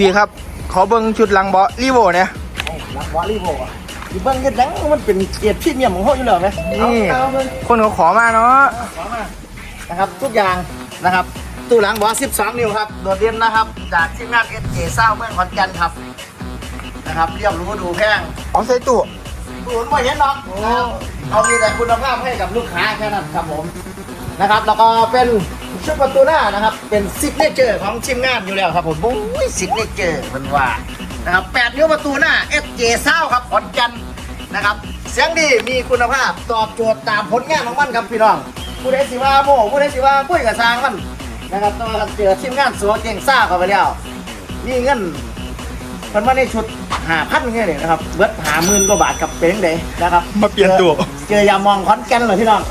พี่ครับ ขอเบิ้งชุดหลังเบาะรีโวเนี่ยรักวอลลีบอลอะอีเบิ้งเฮ็ดหยังมันเป็นเกียรติพรีเมียมของเขาอยู่แล้วไหมนี่เอาเบิ้งคนเขาขอมาเนาะขอมานะครับทุกอย่างนะครับตู้หลังบอส12 นิ้วครับโดดเด่นนะครับ จากทีมงานเอสเจเศร้าเมืองขอนแก่นครับนะครับเรียบรู้ดูแพงเอาใส่ตู้ดูนไม่เห็นหรอกนะครับเอามีแต่คุณภาพให้กับลูกค้าแค่นั้นครับผมนะครับ แล้วก็เป็น ชุดประตูหน้านะครับ เป็นซิกเนเจอร์ของทีมงานอยู่แล้วครับผมโอ้ยซิกเนเจอร์มันว่านะครับแปดนิ้วประตูหน้า SJ เศร้าครับขอนแก่นนะครับเสียงดีมีคุณภาพตอบโจทย์ตามผลงานของมันครับพี่น้องผู้ใดสิว่าโม่ผู้ใดสิว่าปุ้ยกับซางมันนะครับแต้องมาเจอทีมงานสัวเก่งซ่าเข้าไปแล้วนี่เงินมันมาในชุดหาพันเงี้ยเลยนะครับเบิดหาหมื่นกว่าบาทกับเป็นยังไงนะครับมาเปลี่ยนตัวเจอยามองคอนแกนเลยพี่น้อง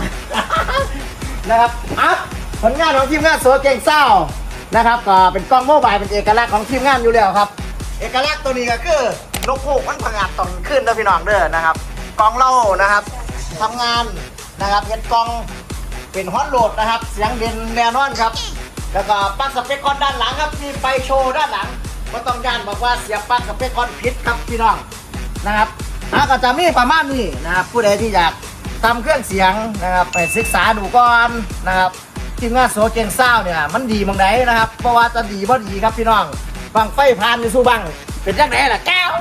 นะครับอัพ ผลงานของทีมงานโซเก่งเศร้านะครับก็เป็นกล้องโมบายเป็นเอกลักษณ์ของทีมงานอยู่แล้วครับ เอกลักษณ์ตัวนี้ก็คือนกฮูกมันพังอาจตอนขึ้นนะพี่น้องเด้อนะครับกล้องเล่านะครับทำงานนะครับเห็ดกล้องเป็นฮอตโหลดนะครับ เสียงเด่นแน่นอนครับ แล้วก็ปลั๊กสเปคคอนด้านหลังครับมีไฟโชว์ด้านหลังก็ต้องย่านบอกว่าเสียบปลั๊กสเปคคอนผิดครับพี่น้องนะครับอะก็จะมีประมาณนี้นะครับผู้ใดที่อยากทำเครื่องเสียงนะครับไปศึกษาดูก่อนนะครับ ทีมงานโซเจงเศร้าเนี่ยมันดีมังไดนะครับเพราะว่าจะดีบ่ดีครับพี่น้องบังไฟพานอยู่สู้บังเป็นจังไดล่ะแก้ว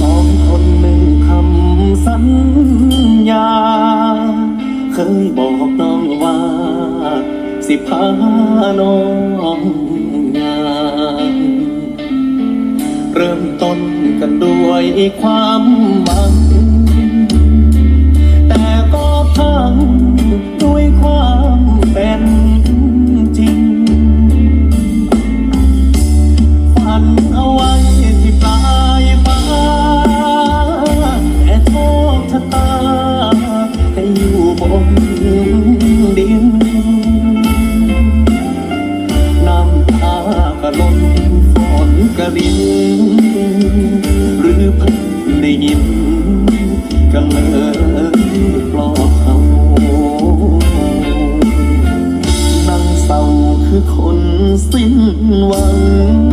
สองคนมึงคำสัญญาเคยบอก สิพาน้องงานเริ่มต้นกันด้วยความหมาย หวัง